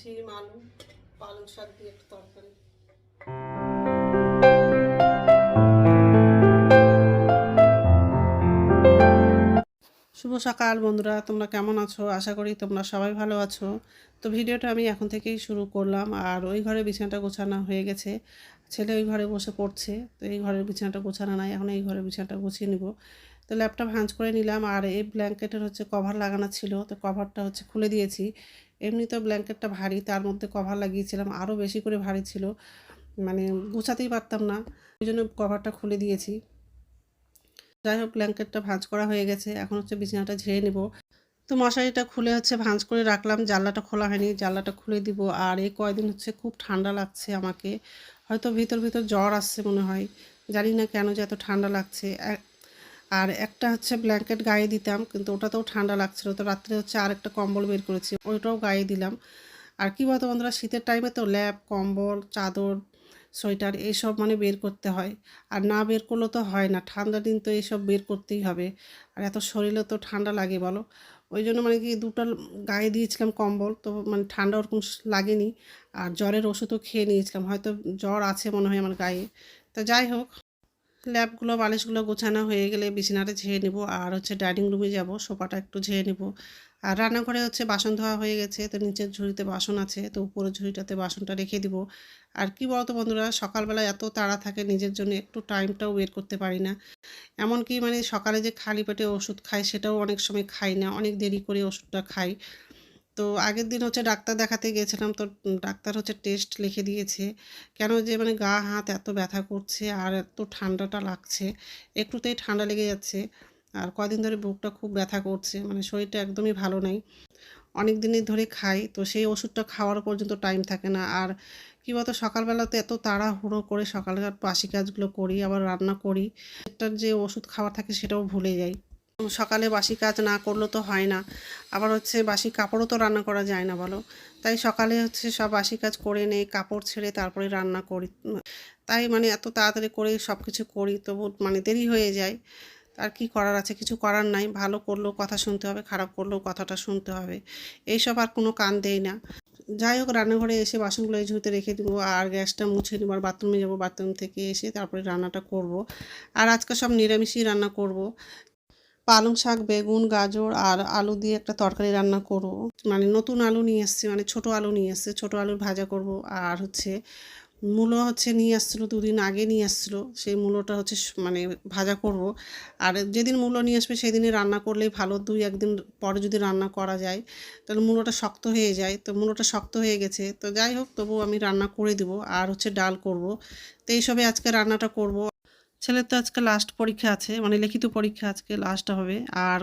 শিম আলু পালং শাক দিয়ে একটা তরকারি। শুভ সকাল বন্ধুরা, তোমরা কেমন আছো? আশা করি তোমরা সবাই ভালো আছো। তো ভিডিওটা আমি এখন থেকেই শুরু করলাম। আর ওই ঘরে বিছানাটা গোছানো হয়ে গেছে। ছেলে ওই ঘরে বসে পড়ছে, তো এই ঘরের বিছানাটা গোছানো নাই। এখন এই ঘরের বিছানাটা গুছিয়ে নিব। তো ল্যাপটপ ভাঁজ করে নিলাম। আর এই ব্ল্যাঙ্কেটের হচ্ছে কভার লাগানো ছিল। তো কভারটা হচ্ছে খুলে দিয়েছি। এমনি তো ব্ল্যাঙ্কেটটা ভারী, তার মধ্যে কভার লাগিয়েছিলাম আরও বেশি করে ভারী ছিল। মানে গোছাতেই পারতাম না, ওই জন্য কভারটা খুলে দিয়েছি। যাই হোক ব্ল্যাঙ্কেটটা ভাঁজ করা হয়ে গেছে, এখন হচ্ছে বিছানাটা ঝেড়ে নেব। তো মশারিটা খুলে হচ্ছে ভাঁজ করে রাখলাম, জানলাটা খোলা হয়নি, জানলাটা খুলে দিব। আর এই কয়দিন হচ্ছে খুব ঠান্ডা লাগছে আমাকে, হয়তো ভিতর ভিতর জ্বর আসছে মনে হয়, জানি না কেন যে এত ঠান্ডা লাগছে। আর একটা হচ্ছে ব্ল্যাঙ্কেট গায়ে দিতাম, কিন্তু ওটাতেও ঠান্ডা লাগছিল, তো রাত্রে হচ্ছে আর একটা কম্বল বের করেছি, ওইটাও গায়ে দিলাম। আর কী বলতো বন্ধুরা, শীতের টাইমে তো ল্যাপ কম্বল, চাদর, সোয়েটার এইসব মানে বের করতে হয়। আর না বের করলে তো হয় না, ঠান্ডা দিন তো এইসব বের করতেই হবে। আর এত শরীরে তো ঠান্ডা লাগে বলো। ওই জন্য মানে কি দুটো গায়ে দিয়েছিলাম কম্বল, তো মানে ঠান্ডা ওরকম লাগেনি। আর জ্বরের ওষুধও খেয়ে নিয়েছিলাম, হয়তো জ্বর আছে মনে হয় আমার গায়ে। তো যাই হোক ল্যাপগুলো বালিশগুলো গোছানো হয়ে গেলে বিছানাটা ঝেড়ে নেব আর হচ্ছে ডাইনিং রুমে যাব, সোফাটা একটু ঝেড়ে নেব। আর রান্নাঘরে হচ্ছে বাসন ধোয়া হয়ে গেছে, তো নিচের ঝুড়িতে বাসন আছে, তো উপরের ঝুড়িটাতে বাসনটা রেখে দিব। আর কি বলতো বন্ধুরা, সকালবেলা এত তাড়া থাকে, নিজের জন্য একটু টাইমটাও বের করতে পারি না। এমনকি মানে সকালে যে খালি পেটে ওষুধ খাই, সেটাও অনেক সময় খাই না, অনেক দেরি করে ওষুধটা খাই। তো আগের দিন হচ্ছে ডাক্তার দেখাতে গিয়েছিলাম, তো ডাক্তার হচ্ছে টেস্ট লিখে দিয়েছে। কেন যে মানে গা, হাত এত ব্যথা করছে আর এত ঠান্ডাটা লাগছে, একটুতেই ঠান্ডা লেগে যাচ্ছে। আর কদিন ধরে বুকটা খুব ব্যথা করছে মানে শরীরটা একদমই ভালো নেই। অনেক দিনই ধরে খাই, তো সেই ওষুধটা খাওয়ার পর্যন্ত টাইম থাকে না। আর কী বলতো সকালবেলাতে এত তাড়াহুড়ো করে সকালকার বাসি কাজগুলো করি, আবার রান্না করি এটার যে ওষুধ খাওয়া থাকে সেটাও ভুলে যাই। সকালে বাসি কাজ না করলে তো হয় না। আবার হচ্ছে বাসি কাপড়ও তো রান্না করা যায় না বলো। তাই সকালে হচ্ছে সব বাসি কাজ করে নেই কাপড় ছেড়ে তারপরে রান্না করি। তাই মানে এত তাড়াতাড়ি করে সব কিছু করি তবু মানে দেরি হয়ে যায়। আর কি করার আছে? কিছু করার নাই। ভালো করলেও কথা শুনতে হবে, খারাপ করলেও কথাটা শুনতে হবে। এইসব আর কোনো কান দেই না। যাই হোক, রান্নাঘরে এসে বাসনগুলো ঝুঁতে রেখে দেবো। আর গ্যাসটা মুছে নেব। আর বাথরুমে যাব, বাথরুম থেকে এসে তারপরে রান্নাটা করব। আর আজকে সব নিরামিষই রান্না করব। পালং শাক, বেগুন, গাজর আর আলু দিয়ে একটা তরকারি রান্না করব। মানে নতুন আলু নিয়ে এসেছি মানে ছোট আলু নিয়ে এসেছে, ছোট আলুর ভাজা করব। আর হচ্ছে মূলো হচ্ছে নিয়ে আসছিল দুদিন আগে নিয়ে আসছিল সেই মূলোটা হচ্ছে মানে ভাজা করব। আর যেদিন মূলো নিয়ে আসবে সেদিনই রান্না করলেই ভালো, দুই একদিন পরে যদি রান্না করা যায়, তাহলে মূলোটা শক্ত হয়ে যায়। তো মূলোটা শক্ত হয়ে গেছে, তো যাই হোক তবু আমি রান্না করে দিব। আর হচ্ছে ডাল করব। তো এইসবে আজকে রান্নাটা করব। ছেলের তো আজকে লাস্ট পরীক্ষা আছে মানে লিখিত পরীক্ষা আজকে লাস্ট হবে। আর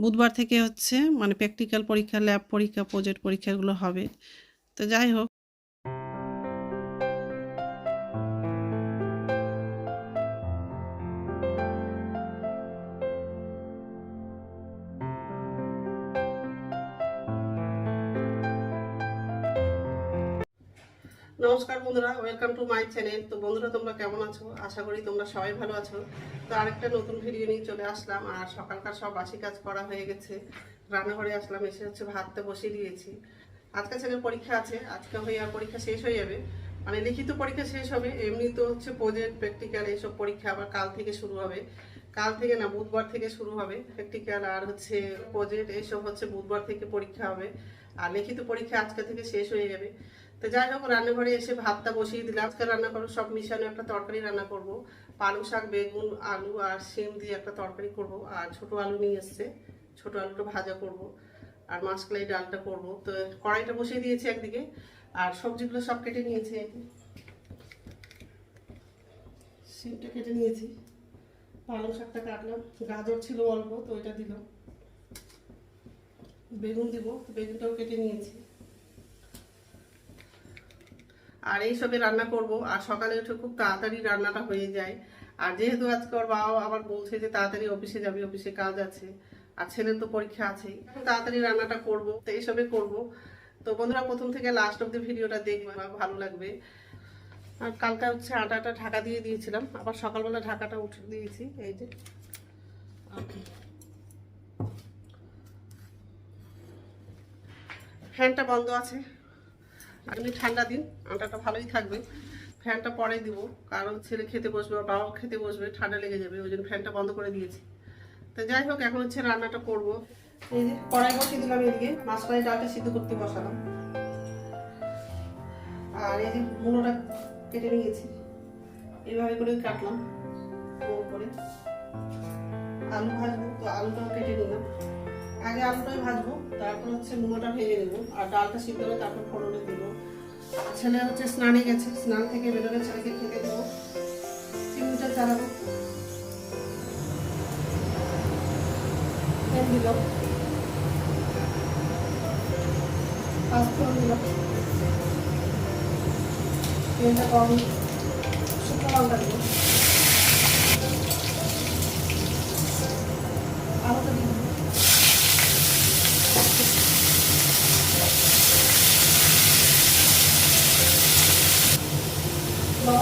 বুধবার থেকে হচ্ছে মানে প্র্যাকটিক্যাল পরীক্ষা ল্যাব পরীক্ষা প্রজেক্ট পরীক্ষাগুলো হবে। তো যাই হোক নমস্কার বন্ধুরা ওয়েলকাম টু মাই চ্যানেল তো বন্ধুরা, তোমরা কেমন আছো? আশা করি তোমরা সবাই ভালো আছো। তো আরেকটা নতুন ভিডিও নিয়ে চলে আসলাম, আর সকালকার সব বাসি কাজ করা হয়ে গেছে। রান্নাঘরে আসলাম, এসে হচ্ছে ভাতটা বসিয়ে দিয়েছি। আজকে ছেলের পরীক্ষা আছে, আজকে হয়ে আর পরীক্ষা শেষ হয়ে যাবে। মানে লিখিত পরীক্ষা শেষ হবে, এমনি তো হচ্ছে প্রজেক্ট প্র্যাকটিক্যাল এইসব পরীক্ষা আবার কাল থেকে শুরু হবে। কাল থেকে না, বুধবার থেকে শুরু হবে প্র্যাকটিক্যাল আর হচ্ছে প্রজেক্ট এইসব হচ্ছে বুধবার থেকে পরীক্ষা হবে। আর লিখিত পরীক্ষা আজকে থেকে শেষ হয়ে যাবে। তো যাই হোক, রান্নাঘরে এসে ভাতটা বসিয়ে দিলাম। আজকে রান্না করব, সব মিশানো একটা তরকারি রান্না করব। পালং শাক, বেগুন, আলু আর শিম দিয়ে একটা তরকারি করব। আর ছোট আলু নিয়ে এসছে, ছোট আলুটা ভাজা করব। আর মাছকলাই ডালটা করব। তো কড়াইটা বসিয়ে দিয়েছি একদিকে। আর সবজিগুলো সব কেটে নিয়েছি। শিমটা কেটে নিয়েছি। পালং শাকটা কাটলাম। গাজর ছিল অল্প, তো ওইটা দিলাম। বেগুন দিব বেগুনটাও কেটে নিয়েছি। আর এইসবে রান্না করব। আর সকালে উঠে খুব তাড়াতাড়ি রান্নাটা হয়ে যায়। আর যেহেতু আজকে ওর বাবা আবার বলছে যে তাড়াতাড়ি অফিসে যাবি অফিসে কাজ আছে। আর ছেলের তো পরীক্ষা আছেই। তাড়াতাড়ি রান্নাটা করব তো এইসবে করব। তো বন্ধুরা প্রথম থেকে লাস্ট অব্দি ভিডিওটা দেখবে আমার ভালো লাগবে। আর কালকে হচ্ছে আটাটা ঢাকা দিয়ে দিয়েছিলাম। আবার সকালবেলা ঢাকাটা উঠে দিয়েছি এই যে। ফ্যানটা বন্ধ আছে। এমনি ঠান্ডা দিন, আটাটা ভালোই থাকবে। ফ্যানটা পরে দিব, কারণ ছেলে খেতে বসবে বা খেতে বসবে, ঠান্ডা লেগে যাবে, ওই জন্য ফ্যানটা বন্ধ করে দিয়েছি। তো যাই হোক, এখন হচ্ছে রান্নাটা করব। এই যে কড়াই বসিয়ে দিলাম এদিকে মাছ কড়াই ডালটা সিদ্ধ করতে বসালাম। আর এই যে মুলোটা কেটে নিয়েছি। এইভাবে করে কাটলাম করে। আলু ভাজবো, তো আলুটাও কেটে নিলাম। আগে আলুটাই ভাজবো, তারপর হচ্ছে মুলোটা ভেজে নেব, আর ডালটা সিদ্ধ করে তারপর ফোড়নে দেবো। ছেলে হচ্ছে স্নানে গেছে, স্নান থেকে বেরোলে ছেলেকে খেতে দেবো। চিমটা চালাবো। তেল দিলাম পাঁচফোড়ন দিল। তেলটা কম শুকনো লঙ্কা দিলাম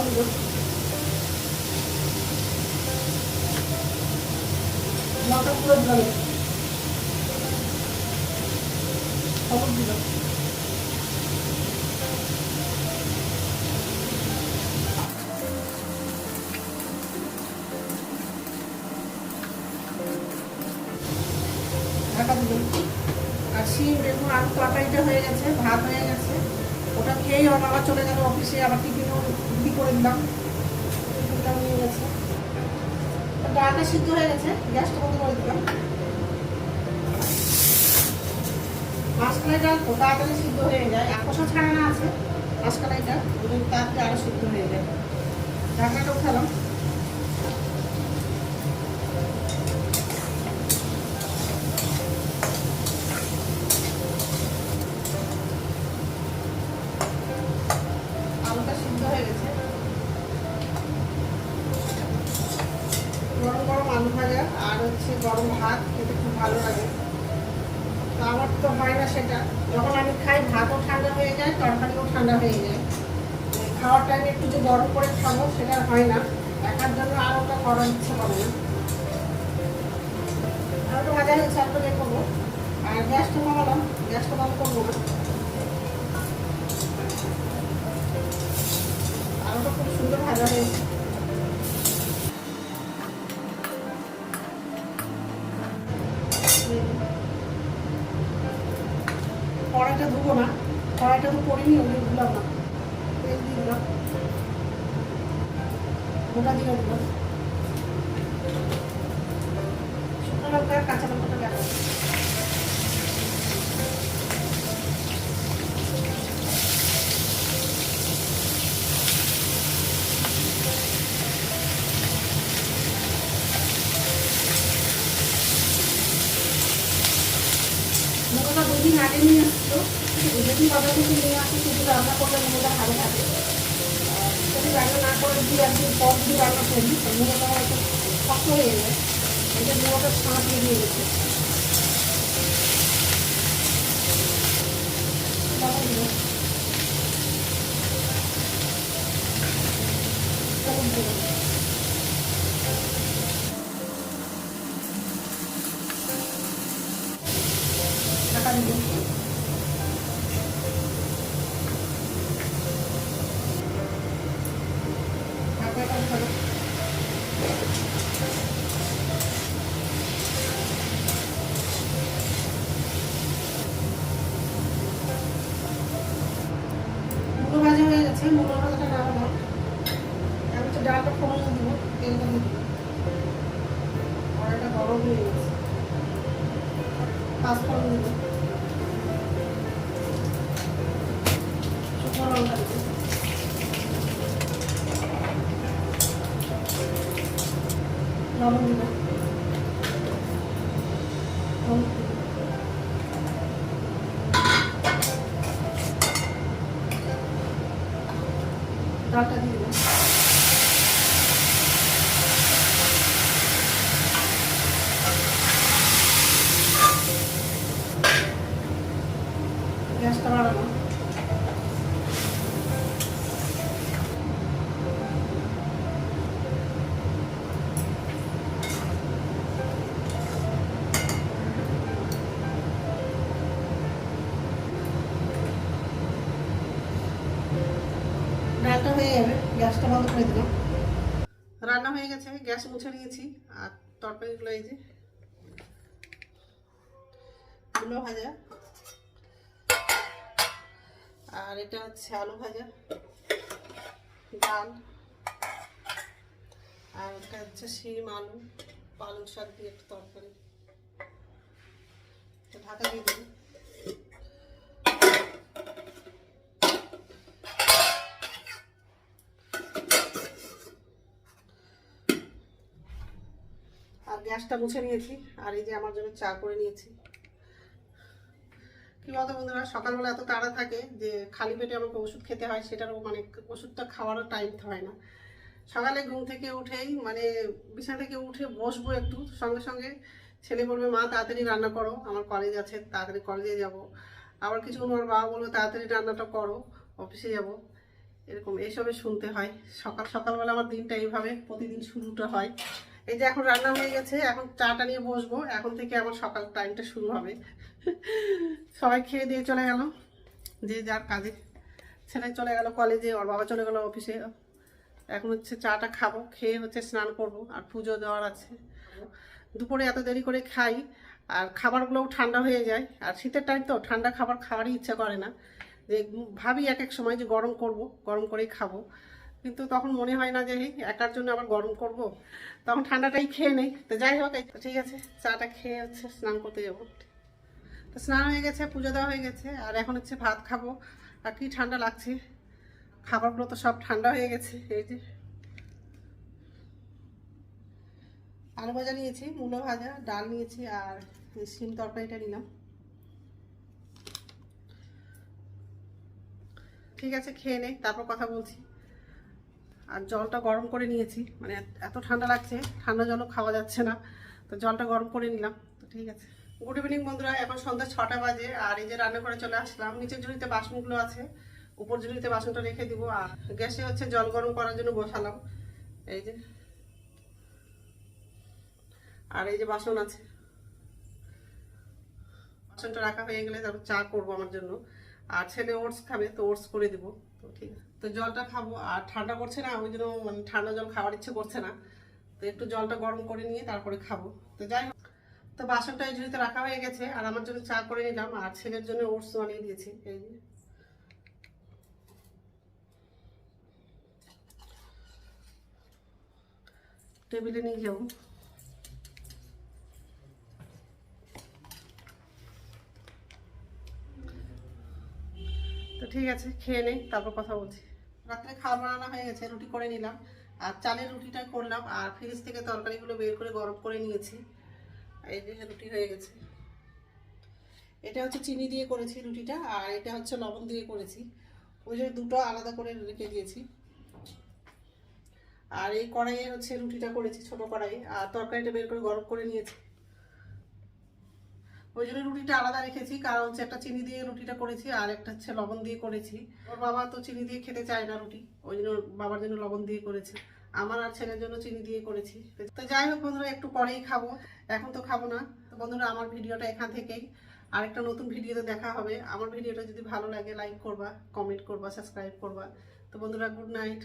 দিলাম লঙ্কা পুরো দিলাম ঢাকা দিলাম আর তরকারিটা হয়ে গেছে, ভাত হয়ে গেছে। ওটা খেয়েই আমার চলে গেল অফিসে, আবার টিফিনও করে দিলাম। টিফিনটাও নিয়ে গেছে। ডালটা সিদ্ধ হয়ে গেছে। গ্যাসটা বন্ধ করে দিলাম। মাঝখানে ডাল তাড়াতাড়ি সিদ্ধ হয়ে যায়। আর কষা ছাড়ানো আছে। মাঝখানে ডাল। তাড়াতাড়ি আরও সিদ্ধ হয়ে যায়। ঢাকনাটা উঠালাম আলুটা সিদ্ধ হয়ে গেছে গরম গরম আলু ভাজা আর হচ্ছে গরম ভাত খেতে খুব ভালো লাগে তো আমার তো হয় না সেটা যখন আমি খাই ভাতও ঠান্ডা হয়ে যায় তরকারিও ঠান্ডা হয়ে যায় মানে খাওয়ার টাইমে একটু যে গরম করে খাব সেটা হয় না। একার জন্য আর ওটা করার ইচ্ছে করে না। ভাজা হয়েছে করব। আর গ্যাসটা গ্যাসটা বন্ধ করব না। খুব সুন্দর ভাজা হয়েছে। কড়াইটা ধুবো না, কড়াইটা তো পরিনি ওগুলো ধুলাম না। গোটা লঙ্কা কাঁচা লঙ্কাটা দেখাবো মোটাটা দুই দিন আগে নিয়ে যেদিন বাজার থেকে নিয়ে আসি সেদিন রান্না করলে মোটা ভালো থাকে। যদি রান্না না করে দু একদিন পর দিয়ে রান্না করি মোটাটা হয়তো শক্ত হয়ে যায় এটা মোটা ছাঁচ বেরিয়ে গেছে। লবণ দিলাম। গরম হয়ে গেছে পাঁচ ফোড়ন দিব শুকনো লঙ্কা দিয়ে দিলাম গ্যাসটা বন্ধ করে দিলাম রান্না হয়ে গেছে, গ্যাস মুছে নিয়েছি। আর তরকারিগুলো এই যে কুলো ভাজা। আর এটা হচ্ছে আলু ভাজা, ডাল। আর এটা হচ্ছে শিম, আলু, পালং শাক দিয়ে একটা তরকারি। ঢাকা দিয়ে দেবো। গ্যাসটা মুছে নিয়েছি, আর এই যে আমার জন্য চা করে নিয়েছি। কি বলতো বন্ধুরা, সকালবেলা এত তাড়া থাকে যে খালি পেটে আমাকে ওষুধ খেতে হয় সেটারও মানে ওষুধটা খাওয়ারও টাইম হয় না। সকালে ঘুম থেকে উঠেই মানে বিছানা থেকে উঠে বসবো একটু সঙ্গে সঙ্গে। ছেলে বলবে, মা, তাড়াতাড়ি রান্না করো, আমার কলেজ আছে, তাড়াতাড়ি কলেজে যাব। আবার কিছুক্ষণ আমার বাবা বলবে, তাড়াতাড়ি রান্নাটা করো অফিসে যাব। এরকম এইসবে শুনতে হয়। সকাল, সকালবেলা আমার দিনটা এইভাবে প্রতিদিন শুরুটা হয়। এই যে এখন রান্না হয়ে গেছে, এখন চাটা নিয়ে বসবো। এখন থেকে আমার সকাল টাইমটা শুরু হবে। সবাই খেয়ে দিয়ে চলে গেল। যে যার কাজে। ছেলে চলে গেল কলেজে ওর বাবা চলে গেল অফিসে এখন হচ্ছে চাটা খাব, খেয়ে হচ্ছে স্নান করব, আর পুজো দেওয়ার আছে। দুপুরে এত দেরি করে খাই, আর খাবারগুলোও ঠান্ডা হয়ে যায়। আর শীতের টাইম তো, ঠান্ডা খাবার খাওয়ারই ইচ্ছা করে না। যে ভাবি এক এক সময় যে গরম করব, গরম করেই খাব। কিন্তু তখন মনে হয় না যে একার জন্য আবার গরম করব? তখন ঠান্ডাটাই খেয়ে নেই। তো যাই হোক ঠিক আছে, চাটা খেয়ে হচ্ছে স্নান করতে যাব। তো স্নান হয়ে গেছে, পুজো দেওয়া হয়ে গেছে, আর এখন হচ্ছে ভাত খাব। আর কি ঠান্ডা লাগছে? খাবারগুলো তো সব ঠান্ডা হয়ে গেছে, এই যে। আলু ভাজা নিয়েছি, মূলো ভাজা, ডাল নিয়েছি, আর শিম তরকারিটা নিলাম। ঠিক আছে, খেয়ে নে, তারপর কথা বলছি। আর জলটা গরম করে নিয়েছি। মানে এত ঠান্ডা লাগছে, ঠান্ডা জলও খাওয়া যাচ্ছে না। তো জলটা গরম করে নিলাম। তো ঠিক আছে। গুড ইভিনিং বন্ধুরা, এখন সন্ধ্যা ছটা বাজে, আর এই যে রান্না করে চলে আসলাম, নিচের ঝুড়িতে বাসনগুলো আছে, উপর ঝুড়িতে বাসনটা রেখে দিব, আর গ্যাসে হচ্ছে জল গরম করার জন্য বসালাম। এই যে। আর এই যে বাসন আছে। বাসনটা রাখা হয়ে গেলে তারপর চা করব আমার জন্য। আর ছেলে ওটস খাবে, তো ওটস করে দিব। তো ঠিক আছে। তো জলটা খাব, আর ঠান্ডা করছে না, ওই জন্য মানে ঠান্ডা জল খাওয়ার ইচ্ছে করছে না। তো একটু জলটা গরম করে নিয়ে তারপরে খাব। তো যাই হোক, তো বাসনটা এই ঝুড়িতে রাখা হয়ে গেছে, আর আমার জন্য চা করে নিলাম, আর ছেলের জন্য ওটস বানিয়ে দিয়েছি, এই টেবিলে নিয়ে যাব। তো ঠিক আছে, খেয়ে নেই তারপর কথা বলছি। রাত্রে খাওয়া বানানো হয়ে গেছে, রুটি করে নিলাম। আর চালের রুটিটা করলাম, আর ফ্রিজ থেকে তরকারিগুলো বের করে গরম করে নিয়েছি। এই যে রুটি হয়ে গেছে। এটা হচ্ছে চিনি দিয়ে করেছি রুটিটা, আর এটা হচ্ছে লবণ দিয়ে করেছি। ওই জন্য দুটো আলাদা করে রেখে দিয়েছি। আর এই কড়াইয়ে হচ্ছে রুটিটা করেছি, ছোট কড়াই। আর তরকারিটা বের করে গরম করে নিয়েছি। ওই জন্য রুটিটা আলাদা রেখেছি, কারণ হচ্ছে একটা চিনি দিয়ে রুটিটা করেছি আর একটা হচ্ছে লবণ দিয়ে করেছি। ওর বাবা তো চিনি দিয়ে খেতে চায় না রুটি, ওই জন্য বাবার জন্য লবণ দিয়ে করেছি। আমার আর ছেলের জন্য চিনি দিয়ে করেছি। তো যাই হোক বন্ধুরা, একটু পরেই খাব, এখন তো খাব না। তো বন্ধুরা, আমার ভিডিওটা এখান থেকেই। আরেকটা নতুন ভিডিওতে দেখা হবে। আমার ভিডিওটা যদি ভালো লাগে লাইক করবা কমেন্ট করবা সাবস্ক্রাইব করবা। তো বন্ধুরা গুড নাইট